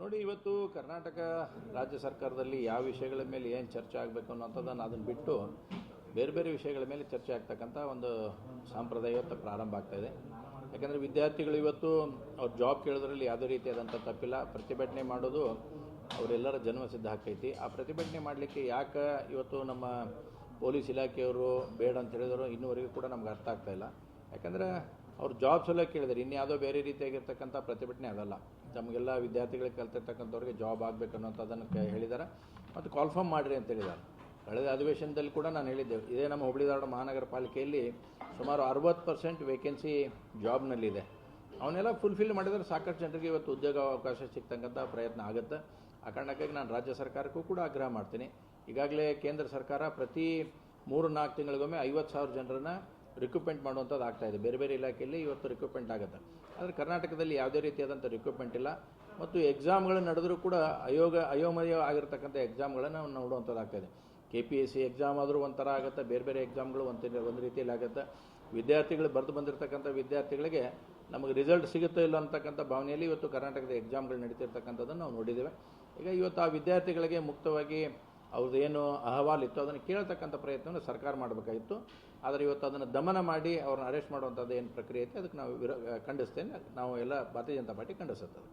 ನೋಡಿ, ಇವತ್ತು ಕರ್ನಾಟಕ ರಾಜ್ಯ ಸರ್ಕಾರದಲ್ಲಿ ಯಾವ ವಿಷಯಗಳ ಮೇಲೆ ಏನು ಚರ್ಚೆ ಆಗಬೇಕು ಅನ್ನೋಂಥದ್ದನ್ನು ಅದನ್ನು ಬಿಟ್ಟು ಬೇರೆ ಬೇರೆ ವಿಷಯಗಳ ಮೇಲೆ ಚರ್ಚೆ ಆಗ್ತಕ್ಕಂಥ ಒಂದು ಸಾಂಪ್ರದಾಯ ಇವತ್ತು ಪ್ರಾರಂಭ ಆಗ್ತಾ ಇದೆ. ಯಾಕಂದರೆ ವಿದ್ಯಾರ್ಥಿಗಳು ಇವತ್ತು ಅವ್ರ ಜಾಬ್ ಕೇಳೋದ್ರಲ್ಲಿ ಯಾವುದೇ ರೀತಿಯಾದಂಥ ತಪ್ಪಿಲ್ಲ. ಪ್ರತಿಭಟನೆ ಮಾಡೋದು ಅವರೆಲ್ಲರ ಜನ್ಮ ಸಿದ್ಧ ಆ ಪ್ರತಿಭಟನೆ ಮಾಡಲಿಕ್ಕೆ ಯಾಕೆ ಇವತ್ತು ನಮ್ಮ ಪೊಲೀಸ್ ಇಲಾಖೆಯವರು ಬೇಡ ಅಂತ ಹೇಳಿದ್ರು ಇನ್ನೂವರೆಗೂ ಕೂಡ ನಮ್ಗೆ ಅರ್ಥ ಆಗ್ತಾ ಇಲ್ಲ. ಯಾಕಂದರೆ ಅವ್ರು ಜಾಬ್ ಸಲ ಕೇಳಿದ್ರೆ. ಇನ್ಯಾವುದೋ ಬೇರೆ ರೀತಿಯಾಗಿರ್ತಕ್ಕಂಥ ಪ್ರತಿಭಟನೆ ಅದಲ್ಲ ನಮಗೆಲ್ಲ ವಿದ್ಯಾರ್ಥಿಗಳಿಗೆ ಕಲ್ತಿರ್ತಕ್ಕಂಥವ್ರಿಗೆ ಜಾಬ್ ಆಗಬೇಕು ಅನ್ನೋಂಥದ್ದನ್ನು ಹೇಳಿದ್ದಾರೆ ಮತ್ತು ಕಾಲ್ಫಾರ್ಮ್ ಮಾಡಿರಿ ಅಂತ ಹೇಳಿದ್ದಾರೆ ಕಳೆದ ಅಧಿವೇಶನದಲ್ಲಿ ಕೂಡ ನಾನು ಹೇಳಿದ್ದೆ, ಇದೇ ನಮ್ಮ ಹುಬ್ಬಳ್ಳಿ ಧಾರವಾಡ ಮಹಾನಗರ ಪಾಲಿಕೆಯಲ್ಲಿ ಸುಮಾರು ಅರವತ್ತು ಪರ್ಸೆಂಟ್ ವೇಕೆನ್ಸಿ ಜಾಬ್ನಲ್ಲಿದೆ ಅವನ್ನೆಲ್ಲ ಫುಲ್ಫಿಲ್ ಮಾಡಿದರೆ ಸಾಕಷ್ಟು ಜನರಿಗೆ ಇವತ್ತು ಉದ್ಯೋಗ ಅವಕಾಶ ಸಿಗ್ತಕ್ಕಂಥ ಪ್ರಯತ್ನ ಆಗುತ್ತೆ. ಆ ಕಾರಣಕ್ಕಾಗಿ ನಾನು ರಾಜ್ಯ ಸರ್ಕಾರಕ್ಕೂ ಕೂಡ ಆಗ್ರಹ ಮಾಡ್ತೀನಿ. ಈಗಾಗಲೇ ಕೇಂದ್ರ ಸರ್ಕಾರ ಪ್ರತಿ ಮೂರು ನಾಲ್ಕು ತಿಂಗಳಿಗೊಮ್ಮೆ ಐವತ್ತು ಸಾವಿರ ಜನರನ್ನ ರಿಕ್ರೂಟ್ಮೆಂಟ್ ಮಾಡುವಂಥದ್ದು ಆಗ್ತಾ ಇದೆ. ಬೇರೆ ಬೇರೆ ಇಲಾಖೆಯಲ್ಲಿ ಇವತ್ತು ರಿಕ್ರೂಟ್ಮೆಂಟ್ ಆಗುತ್ತೆ. ಆದರೆ ಕರ್ನಾಟಕದಲ್ಲಿ ಯಾವುದೇ ರೀತಿಯಾದಂಥ ರಿಕ್ರೂಟ್ಮೆಂಟ್ ಇಲ್ಲ. ಮತ್ತು ಎಕ್ಸಾಮ್ಗಳು ನಡೆದರೂ ಕೂಡ ಅಯೋಗ, ಅಯೋಮಯ ಆಗಿರ್ತಕ್ಕಂಥ ಎಕ್ಸಾಮ್ಗಳನ್ನು ನಾವು ನೋಡುವಂಥದ್ದು ಆಗ್ತಾಯಿದೆ K P S C exam ಆದರೂ ಒಂಥರ ಆಗುತ್ತೆ. ಬೇರೆ ಬೇರೆ ಎಕ್ಸಾಮ್ಗಳು ಒಂದು ಒಂದು ರೀತಿಯಲ್ಲಿ ಆಗುತ್ತೆ. ವಿದ್ಯಾರ್ಥಿಗಳು ಬರೆದು ಬಂದಿರತಕ್ಕಂಥ ವಿದ್ಯಾರ್ಥಿಗಳಿಗೆ ನಮಗೆ ರಿಸಲ್ಟ್ ಸಿಗುತ್ತೋ ಇಲ್ಲ ಅಂತಕ್ಕಂಥ ಭಾವನೆಯಲ್ಲಿ ಇವತ್ತು ಕರ್ನಾಟಕದ ಎಕ್ಸಾಮ್ಗಳು ನಡೀತಿರ್ತಕ್ಕಂಥದ್ದನ್ನು ನಾವು ನೋಡಿದ್ದೇವೆ. ಈಗ ಇವತ್ತು ಆ ವಿದ್ಯಾರ್ಥಿಗಳಿಗೆ ಮುಕ್ತವಾಗಿ ಅವ್ರದ್ದು ಏನು ಅಹವಾಲಿತ್ತು ಅದನ್ನು ಕೇಳ್ತಕ್ಕಂಥ ಪ್ರಯತ್ನವನ್ನು ಸರ್ಕಾರ ಮಾಡಬೇಕಾಗಿತ್ತು. ಆದರೆ ಇವತ್ತು ಅದನ್ನು ದಮನ ಮಾಡಿ ಅವ್ರನ್ನ ಅರೆಸ್ಟ್ ಮಾಡುವಂಥದ್ದು ಏನು ಪ್ರಕ್ರಿಯೆ ಐತೆ, ಅದಕ್ಕೆ ನಾವು ವಿರೋ ಖಂಡಿಸ್ತೇನೆ. ನಾವು ಎಲ್ಲ ಭಾರತೀಯ ಜನತಾ ಪಾರ್ಟಿ ಖಂಡಿಸುತ್ತದೆ.